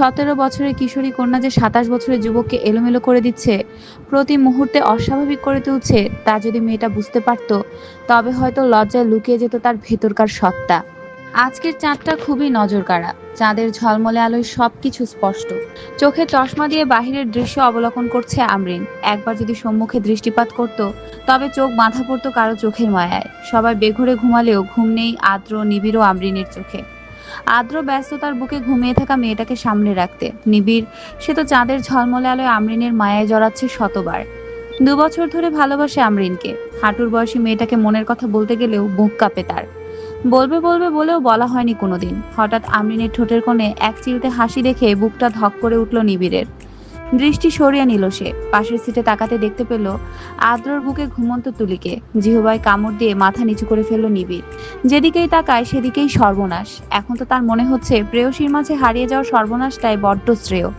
সতেরো বছরের কিশোরী কন্যা যে সাতাশ বছরের যুবককে এলোমেলো করে দিচ্ছে, প্রতি মুহূর্তে অস্বাভাবিক করে তুলছে, তা যদি মেয়েটা বুঝতে পারতো, তবে হয়তো লজ্জায় লুকিয়ে যেত তার ভেতরকার সত্তা। আজকের চাঁদটা খুবই নজরকাড়া। চাঁদের ঝলমলে আলোয় সবকিছু স্পষ্ট। চোখে চশমা দিয়ে বাহিরের দৃশ্য অবলোকন করছে আমরিন। একবার যদি সম্মুখে দৃষ্টিপাত করত, তবে চোখ বাঁধা পড়তো কারও চোখের মায়ায়। সবাই বেঘুরে ঘুমালেও ঘুম নেই আদ্র নিবিড় আমরিনের চোখে। আদ্র ব্যস্ততার বুকে ঘুমিয়ে থাকা মেয়েটাকে সামনে রাখতে। নিবিড়, সে তো চাঁদের ঝলমলে আলোয় আমরিনের মায়ায় জড়াচ্ছে শতবার। দু বছর ধরে ভালোবাসে আমরিনকে। হাঁটুর বয়সী মেয়েটাকে মনের কথা বলতে গেলেও বুক কাঁপে তার। বলবে বলবে বলেও বলা হয়নি কোনোদিন। হঠাৎ আমরিনের ঠোঁটের কোণে এক চিলতে হাসি দেখে বুকটা ধক করে উঠল নিবিড়ের। দৃষ্টি সরিয়ে নিল সে। পাশের সিটে তাকাতে দেখতে পেল আদ্রর বুকে ঘুমন্ত তুলিকে। জিহবাই কামড় দিয়ে মাথা নিচু করে ফেলল নিবিড়। যেদিকেই তাকায় সেদিকেই সর্বনাশ। এখন তো তার মনে হচ্ছে প্রেয়সীর মাঝে হারিয়ে যাওয়া সর্বনাশটাই বড্ড শ্রেয়।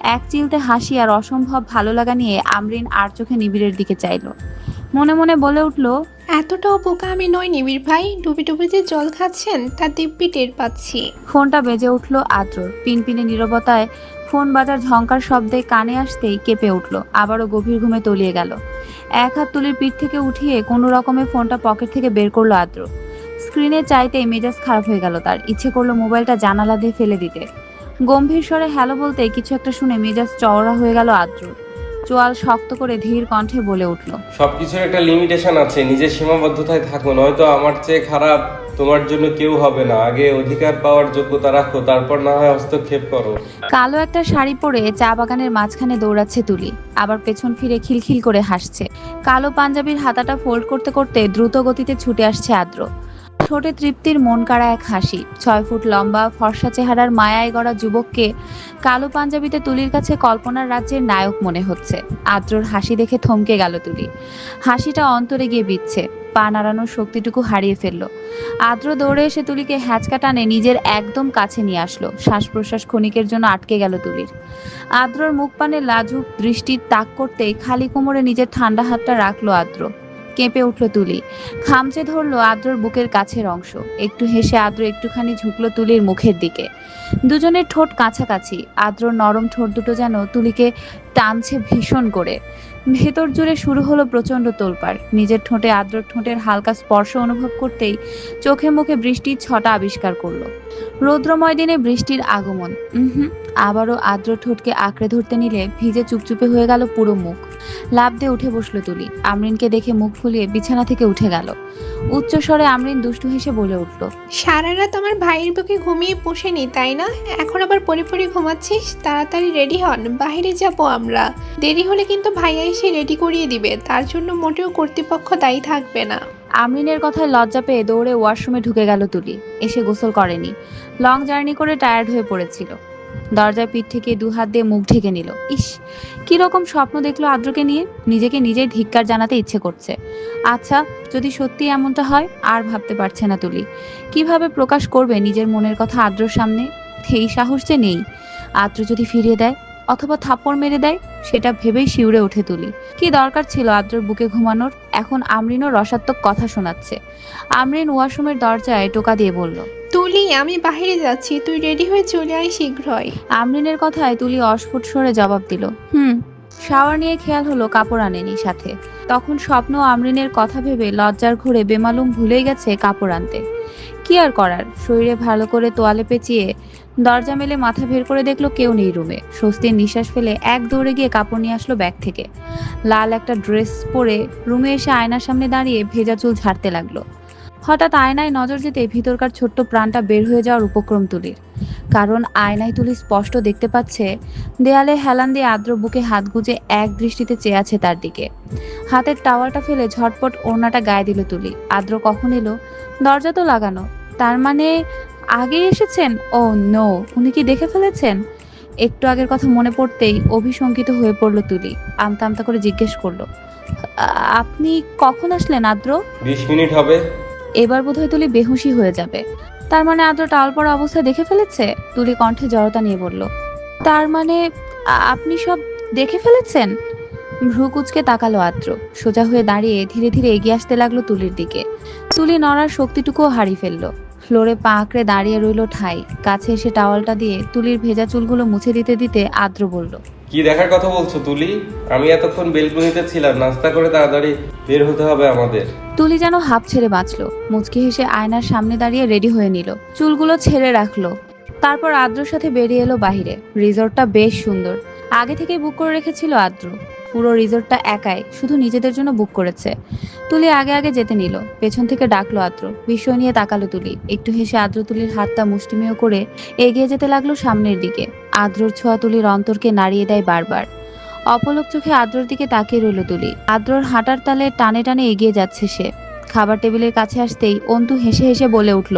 এক চিলতে হাসি আর অসম্ভব ভালো লাগা নিয়ে আমরিন আর চোখে নিবিড়ের দিকে চাইল। মনে মনে বলে উঠল এতটাও বোকা আমি নই নিবিড় ভাই। ডুবে ডুবে যে জল খাচ্ছেন তা দিব্যি টের পাচ্ছি। ফোনটা বেজে উঠল আদ্রর। পিনপিনে নীরবতায় ফোন বাজার ঝঙ্কার শব্দে কানে আসতেই কেঁপে উঠল। আবারও গভীর ঘুমে তলিয়ে গেল। এক হাত তুলির পিঠ থেকে উঠিয়ে কোনো রকমে ফোনটা পকেট থেকে বের করল আদ্র। স্ক্রিনে চাইতেই মেজাজ খারাপ হয়ে গেল তার। ইচ্ছে করল মোবাইলটা জানালা দিয়ে ফেলে দিতে। গম্ভীর স্বরে হ্যালো বলতে কিছু একটা শুনে মেজাজ চওড়া হয়ে গেল আদ্র চোয়াল শক্ত করে ধীর কণ্ঠে বলে উঠল সবকিছুর একটা লিমিটেশন আছে নিজের সীমাবদ্ধতায় থাকো নয়তো আমার চেয়ে খারাপ তোমার জন্য কেউ হবে না। আগে অধিকার পাওয়ার যোগ্যতা রাখো তারপর না হয় হস্তক্ষেপ করো। কালো একটা শাড়ি পরে চা বাগানের মাঝখানে দৌড়াচ্ছে তুলি আবার পেছন ফিরে খিলখিল করে হাসছে। কালো পাঞ্জাবির হাতাটা ফোল্ড করতে করতে দ্রুত গতিতে ছুটে আসছে আদ্র। ঠোঁটে তৃপ্তির মন কাড়া এক হাসি। ছয় ফুট লম্বা, ফর্সা চেহারার মায়ায় গড়া যুবককে কালো পাঞ্জাবিতে তুলির কাছে কল্পনার রাজ্যের নায়ক মনে হচ্ছে। আদ্রর হাসি দেখে থমকে গেল তুলি। হাসিটা অন্তরে গিয়ে বিচ্ছে পা নাড়ানোর শক্তিটুকু হারিয়ে ফেলল। আদ্র দৌড়ে এসে তুলিকে হ্যাচকা টানে নিজের একদম কাছে নিয়ে আসলো। শ্বাস প্রশ্বাস ক্ষণিকের জন্য আটকে গেল তুলির। আদ্রর মুখ পানে লাজুক দৃষ্টির তাক করতেই খালি কোমরে নিজের ঠান্ডা হাতটা রাখল আদ্র। কেঁপে উঠল তুলি। খামচে ধরলো আদ্রর বুকের কাছের অংশ। একটু হেসে আদ্র একটুখানি ঝুঁকলো তুলির মুখের দিকে। দুজনের ঠোঁট কাছাকাছি। আদ্রর নরম ঠোঁট দুটো যেন তুলিকে টানছে ভীষণ করে। ভেতর জুড়ে শুরু হলো প্রচণ্ড তোলপাড়। নিজের ঠোঁটে আদ্রর ঠোঁটের হালকা স্পর্শ অনুভব করতেই চোখে মুখে বৃষ্টির ছটা আবিষ্কার করল। রৌদ্রময় দিনে বৃষ্টির আগমন। হুম, আবারও আদ্র ঠোঁটকে আঁকড়ে ধরতে নিলে ভিজে চুপচুপে হয়ে গেল পুরো মুখ। লাভ দিয়ে উঠে বসল তুলি। আমরিনকে দেখে মুখ ফুলিয়ে বিছানা থেকে উঠে গেল। উচ্চ স্বরে আমরিন দুষ্টু হেসে বলে উঠল সারা রাত আমার ভাইয়ের বুকে ঘুমিয়ে পুষেনি তাই না? এখন আবার পরি পরি ঘুমাচ্ছিস? তাড়াতাড়ি রেডি হন বাইরে যাব আমরা। দেরি হলে কিন্তু ভাইয়া এসে রেডি করিয়ে দিবে তার জন্য মোটেও কর্তৃপক্ষ দায়ী থাকবে না। আমরিনের কথায় লজ্জা পেয়ে দৌড়ে ওয়াশরুমে ঢুকে গেল তুলি এসে গোসল করেনি। লং জার্নি করে টায়ার্ড হয়ে পড়েছিল। দরজার পিঠ থেকে দু হাত দিয়ে মুখ ঢেকে নিল। ইস, কি রকম স্বপ্ন দেখল আদ্রকে নিয়ে? নিজেকে নিজেই ধিক্কার জানাতে ইচ্ছে করছে। আচ্ছা যদি সত্যি এমনটা হয়, আর ভাবতে পারছে না তুলি। কীভাবে প্রকাশ করবে নিজের মনের কথা আদ্রর সামনে? সেই সাহস যে নেই। আদ্র যদি ফিরিয়ে দেয় অথবা থাপ্পড় মেরে দেয় সেটা ভেবেই শিউরে উঠে তুলি। কি দরকার ছিল আদ্রর বুকে ঘুমানোর? এখন আমরিনও রসাত্মক কথা শোনাচ্ছে। আমরিন ওয়াশরুমের দরজায় টোকা দিয়ে বলল তুলি আমি বাইরে যাচ্ছি তুই রেডি হয়ে চলে আয় শীঘ্রই। আমরিনের কথায় তুলি অস্ফুট স্বরে জবাব দিল হুম। শাওয়ার নিয়ে খেয়াল হলো কাপড় আনেনি সাথে। তখন স্বপ্ন আমরিনের কথা ভেবে লজ্জার ঘুরে বেমালুম ভুলেই গেছে কাপড় আনতে। কি আর করার? শরীরে ভালো করে তোয়ালে পেঁচিয়ে দরজা মেলে মাথা বের করে দেখল কেউ নেই রুমে। স্বস্তির নিঃশ্বাস ফেলে এক দৌড়ে গিয়ে কাপড় নিয়ে আসলো ব্যাগ থেকে। লাল একটা ড্রেস পরে রুমে এসে আয়নার সামনে দাঁড়িয়ে ভেজা চুল ঝাড়তে লাগল। হঠাৎ আয়নায় নজর যেতে ভিতরকার ছোট্ট প্রাণটা বের হয়ে যাওয়ার উপক্রম তুলির। কারণ আয়নায় তুলি স্পষ্ট দেখতে পাচ্ছে, দেয়ালে হেলান দিয়ে আদ্র বুকে হাত গুজে এক দৃষ্টিতে চেয়ে আছে তার দিকে। হাতের টাওয়ালটা ফেলে ঝটপট ওড়নাটা গায়ে দিল তুলি। আদ্র কখন এলো? দরজা তো লাগানো। তার মানে আগে এসেছেন? ও নো উনি কি দেখে ফেলেছেন? একটু আগের কথা মনে পড়তেই অভিশঙ্কিত হয়ে পড়ল তুলি। আমতা আমতা করে জিজ্ঞেস করল আপনি কখন আসলেন আদ্র? বিশ মিনিট হবে। এবার বোধহয় তুলি বেহুশি হয়ে যাবে। তার মানে আদ্র টাল পড়া অবস্থায় দেখে ফেলেছে? তুলি কণ্ঠে জড়তা নিয়ে বলল তার মানে আপনি সব দেখে ফেলেছেন? ভ্রু কুচকে তাকালো আদ্র। সোজা হয়ে দাঁড়িয়ে ধীরে ধীরে এগিয়ে আসতে লাগল তুলির দিকে। তুলি নড়ার শক্তিটুকুও হারিয়ে ফেলল। ফ্লোরে পা আঁকড়ে দাঁড়িয়ে রইল ঠাই। কাছে এসে টাওয়ালটা দিয়ে তুলির ভেজা চুলগুলো মুছে দিতে দিতে আদ্র বলল কি দেখার কথা বলছো তুলি? আমি এতক্ষণ বেলকুনিতে ছিলাম নাস্তা করে তাড়াতাড়ি বের হতে হবে আমাদের। তুলি যেন হাফ ছেড়ে বাঁচলো। মুচকি হেসে আয়নার সামনে দাঁড়িয়ে রেডি হয়ে নিল। চুলগুলো ছেড়ে রাখল। তারপর আদ্রর সাথে বেরিয়ে এলো বাহিরে। রিসর্টটা বেশ সুন্দর। আগে থেকেই বুক করে রেখেছিল আদ্র। পুরো রিসর্টটা একাই, শুধু নিজেদের জন্য বুক করেছে। তুলি আগে আগে যেতে নিল, পেছন থেকে ডাকলো আদ্র বিষয় নিয়ে তাকালো তুলি, একটু হেসে আদ্র তুলির হাতটা মুষ্টিমেয় করে এগিয়ে যেতে লাগল সামনের দিকে। আদ্রর ছোঁয়া তুলির অন্তরকে নাড়িয়ে দেয় বারবার। অপলক চোখে আদ্রর দিকে তাকিয়ে রইল তুলি। আদ্রর হাঁটার তালে টানে টানে এগিয়ে যাচ্ছে সে। খাবার টেবিলের কাছে আসতেই অন্তু হেসে হেসে বলে উঠল,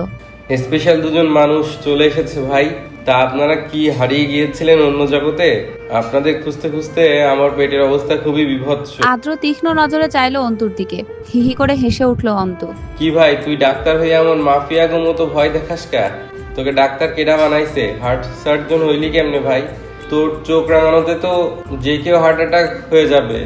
স্পেশাল দুজন মানুষ চলে এসেছে ভাই। তা আপনারা কি হারিয়ে গিয়েছিলেন অন্য জগতে? আপনাদের খুঁজতে খুঁজতে আমার পেটের অবস্থা খুবই বিভৎস। আদ্র তীক্ষ্ণ নজরে চাইলো অন্তুর দিকে। হিহি করে হেসে উঠল অন্তু। কি ভাই তুই ডাক্তার হয়ে এমন মাফিয়াগো মতো ভয় দেখাস কা? তোকে ডাক্তার কেডা বানাইছে? হার্ট সার্জন হইলি কেমনে ভাই? তোর চোখ রাঙানোতে তো যে কেউ হার্ট অ্যাটাক হয়ে যাবে।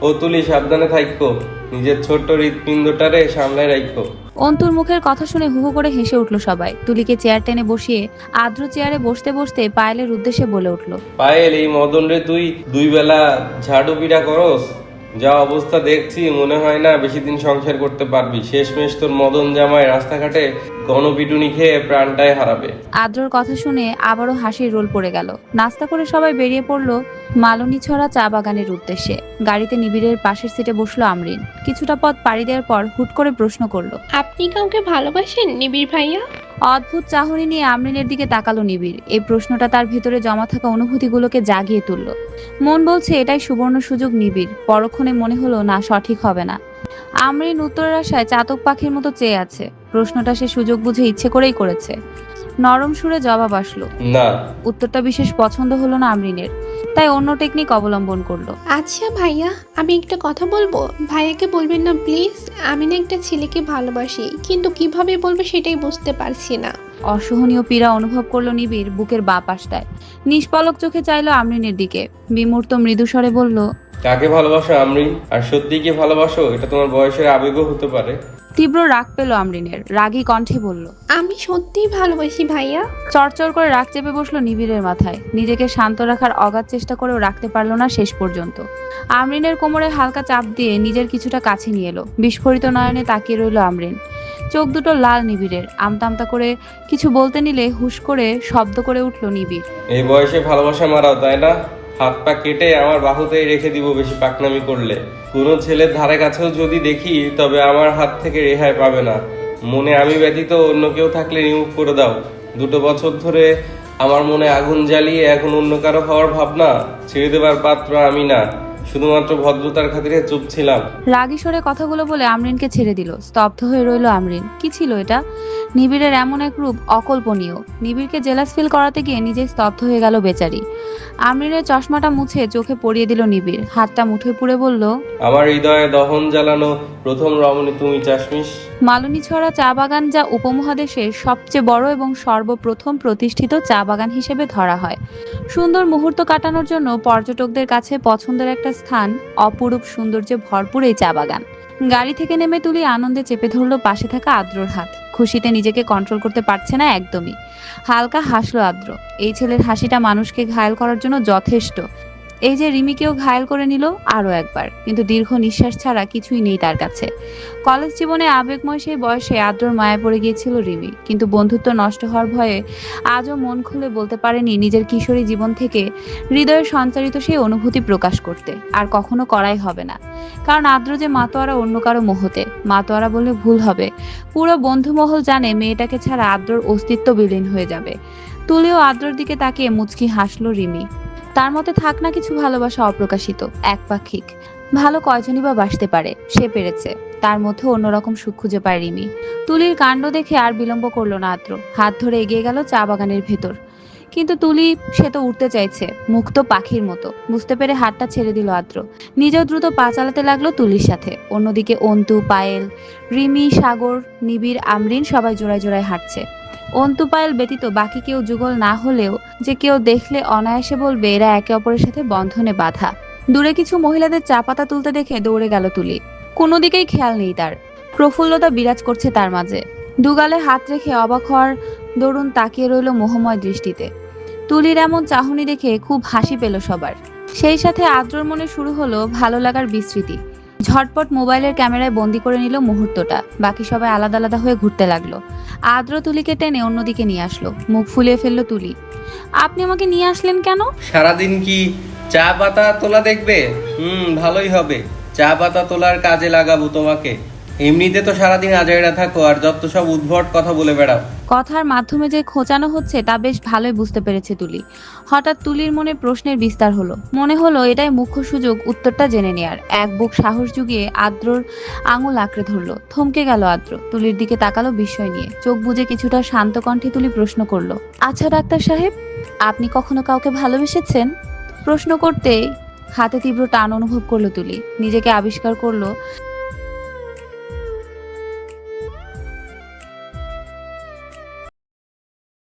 ও তুলি সাবধানে থাইকো। নিজের ছোট্ট হৃৎপিণ্ডটারে সামলায় রাখো অন্তুর মুখের কথা শুনে হু হু করে হেসে উঠল সবাই। তুলিকে চেয়ার টেনে বসিয়ে আদ্র চেয়ারে বসতে বসতে পায়েলের উদ্দেশ্যে বলে উঠল, পায়েল, এই মদন রে তুই দুই বেলা ঝাড়ু পিড়া করস? যা অবস্থা দেখছি মনে হয় না বেশি দিন সংসার করতে পারবি। শেষমেশ তোর মদন জামাই রাস্তাঘাটে গণপিটুনি খেয়ে প্রাণটাই হারাবে। আদ্রর কথা শুনে আবারও হাসির রোল পড়ে গেল। নাস্তা করে সবাই বেরিয়ে পড়ল মালনী ছড়া চা বাগানের উদ্দেশ্যে। গাড়িতে নিবিড়ের পাশের সিটে বসল আমরিন। কিছুটা পথ পাড়ি দেওয়ার পর হুট করে প্রশ্ন করল আপনি কাউকে ভালোবাসেন নিবিড় ভাইয়া? অদ্ভুত চাহনি নিয়ে আমরিনের দিকে তাকালো নিবিড়। এই প্রশ্নটা তার ভেতরে জমা থাকা অনুভূতিগুলোকে জাগিয়ে তুলল। মন বলছে, এটাই সুবর্ণ সুযোগ নিবিড়। পরক্ষণে মনে হলো, না, সঠিক হবে না। আমরিন উত্তরের আশায় চাতক পাখির মতো চেয়ে আছে। প্রশ্নটা সে সুযোগ বুঝে ইচ্ছে করেই করেছে। নরম সুরে জবাব আসলো। না। উত্তরটা বিশেষ পছন্দ হলো না আমরিনের তাই অন্য টেকনিক অবলম্বন করল। আচ্ছা ভাইয়া আমি একটা কথা বলব? ভাইয়াকে বলবেন না প্লিজ আমি না একটা ছেলেকে ভালোবাসি কিন্তু কীভাবে বলব সেটাই বুঝতে পারছি না। অসহনীয় পীড়া অনুভব করল নিবিড় বুকের বা পাশটায়। নিষ্পলক চোখে চাইলো আমরিনের দিকে। বিমূর্ত মৃদুস্বরে বলল কাকে ভালোবাসো আমরিন আর সত্যি কি ভালোবাসো? এটা তোমার বয়সের আবেগও হতে পারে। তীব্র রাগ পেল আমরিনের। রাগী কণ্ঠে বলল আমি সত্যিই ভালোবাসি ভাইয়া। চরচর করে রাগ চেপে বসল নিবিড়ের মাথায়। নিজেকে শান্ত রাখার অগাধ চেষ্টা করেও রাখতে পারল না শেষ পর্যন্ত। আমরিনের কোমরে হালকা চাপ দিয়ে নিজের কিছুটা কাছে নিয়ে এলো। বিস্ফোরিত নয়নে তাকিয়ে রইল আমরিন। চোখ দুটো লাল নিবিড়ের। আমতা আমতা করে কিছু বলতে নিলে হুশ করে শব্দ করে উঠল নিবিড়। এই বয়সে ভালোবাসা মারাও তাই না? হাত পা কেটে আমার বাহুতেই রেখে দিব বেশি পাকনামি করলে। কোনো ছেলের ধারে কাছেও যদি দেখি, তবে আমার হাত থেকে রেহাই পাবে না। মনে আমি ব্যতীত অন্য কেউ থাকলে রিমুভ করে দাও। দুটো বছর ধরে আমার মনে আগুন জ্বালিয়ে এখন অন্য কারও হওয়ার ভাবনা, ছেড়ে দেবার পাত্র আমি না। শুধুমাত্র ভদ্রতার খাতিরে চুপ ছিলাম। রাগী সরে কথাগুলো বলে আমরিনকে ছেড়ে দিল। স্তব্ধ হয়ে রইল আমরিন। কি ছিল এটা? নিবিড়ের এমন এক রূপ অকল্পনীয়। নিবিড়কে জেলাস ফিল করাতে গিয়ে নিজেই স্তব্ধ হয়ে গেল বেচারি। আমরিনের চশমাটা মুছে চোখে পড়িয়ে দিল নিবিড়। হাতটা মুঠোয় পুড়ে বলল আমার হৃদয়ে দহন জ্বালানো প্রথম রমণী তুমি চাশমিশ। মালনী ছড়া চা বাগান যা উপমহাদেশের সবচেয়ে বড় এবং সর্বপ্রথম প্রতিষ্ঠিত চা বাগান হিসেবে ধরা হয়। সুন্দর মুহূর্ত কাটানোর জন্য পর্যটকদের কাছে পছন্দের একটা স্থান, অপরূপ সৌন্দর্যে ভরপুর এই চা বাগান। গাড়ি থেকে নেমে তুলি আনন্দে চেপে ধরলো পাশে থাকা আদ্রর হাত। খুশিতে নিজেকে কন্ট্রোল করতে পারছে না একদমই। হালকা হাসলো আদ্র। এই ছেলের হাসিটা মানুষকে ঘায়েল করার জন্য যথেষ্ট। এই যে রিমিকেও ঘায়েল করে নিল আরও একবার, কিন্তু দীর্ঘ নিঃশ্বাস ছাড়া কিছুই নেই তার কাছে। কলেজ জীবনে আবেগময় সেই বয়সে আদ্রর মায়া পড়ে গিয়েছিল রিমি, কিন্তু বন্ধুত্ব নষ্ট হওয়ার ভয়ে আজও মন খুলে বলতে পারেনি নিজের কিশোরী জীবন থেকে হৃদয়ে সঞ্চারিত সেই অনুভূতি প্রকাশ করতে, আর কখনো করাই হবে না। কারণ আদ্র যে মাতোয়ারা অন্য কারও মোহতে, মাতোয়ারা বলে ভুল হবে। পুরো বন্ধুমহল জানে মেয়েটাকে ছাড়া আদ্রর অস্তিত্ব বিলীন হয়ে যাবে। তুলেও আদ্রর দিকে তাকিয়ে মুচকি হাসলো রিমি। তার মতে থাক না কিছু ভালোবাসা অপ্রকাশিত, একপাক্ষিক। ভালো কয়জনই বা বাসতে পারে, সে পেরেছে। তার মধ্যে অন্যরকম সুখ খুঁজে পায় রিমি। তুলির কাণ্ড দেখে আর বিলম্ব করল না আদ্র। হাত ধরে এগিয়ে গেল চা বাগানের ভেতর। কিন্তু তুলি, সে তো উঠতে চাইছে, মুক্ত পাখির মতো। বুঝতে পেরে হাতটা ছেড়ে দিল আদ্র। নিজেও দ্রুত পা চালাতে লাগল তুলির সাথে। অন্যদিকে অন্তু, পায়েল, রিমি, সাগর, নিবিড়, আমরিন সবাই জোড়ায় জোড়ায় হাঁটছে। অন্তু পায়েল ব্যতীত বাকি কেউ যুগল না হলেও যে কেউ দেখলে অনায়াসে বলবে এরা একে অপরের সাথে বন্ধনে বাঁধা। দূরে কিছু মহিলাদের চা পাতা তুলতে দেখে দৌড়ে গেল তুলি। কোনো দিকেই খেয়াল নেই তার। প্রফুল্লতা বিরাজ করছে তার মাঝে। দুগালে হাত রেখে অবাক হওয়ার দরুন তাকিয়ে রইল মোহময় দৃষ্টিতে। তুলির এমন চাহনি দেখে খুব হাসি পেল সবার। সেই সাথে আদ্রর মনে শুরু হলো ভালো লাগার বিস্তৃতি ঝটপট মোবাইলের ক্যামেরায় বন্দি করে নিল মুহূর্তটা। বাকি সবাই আলাদা আলাদা হয়ে ঘুরতে লাগল। আদ্র তুলিকে টেনে অন্যদিকে নিয়ে আসলো। মুখ ফুলিয়ে ফেলল তুলি। আপনি আমাকে নিয়ে আসলেন কেন? সারাদিন কি চা পাতা তোলা দেখবে? হুম, ভালোই হবে। চা পাতা তোলার কাজে লাগাবো তোমাকে। এমনিতে তো সারাদিন আজাইরা থাকো, আর যত সব উদ্ভট কথা বলে বেড়াও। কথার মাধ্যমে যে খোঁচানো হচ্ছে, তা বেশ ভালোই বুঝতে পেরেছে তুলি। হঠাৎ তুলির মনে প্রশ্নের বিস্তার হলো। মনে হলো এটাই মুখ্য সুযোগ, উত্তরটা জেনে নেয়ার। এক বুক সাহস জুগিয়ে আদ্রর আঙুল আঁকড়ে ধরলো। থমকে গেল আদ্র। তুলির দিকে তাকালো বিস্ময় নিয়ে। চোখ বুজে কিছুটা শান্ত কণ্ঠে তুলি প্রশ্ন করল আচ্ছা ডাক্তার সাহেব, আপনি কখনো কাউকে ভালোবেসেছেন? প্রশ্ন করতেই হাতে তীব্র টান অনুভব করল তুলি। নিজেকে আবিষ্কার করল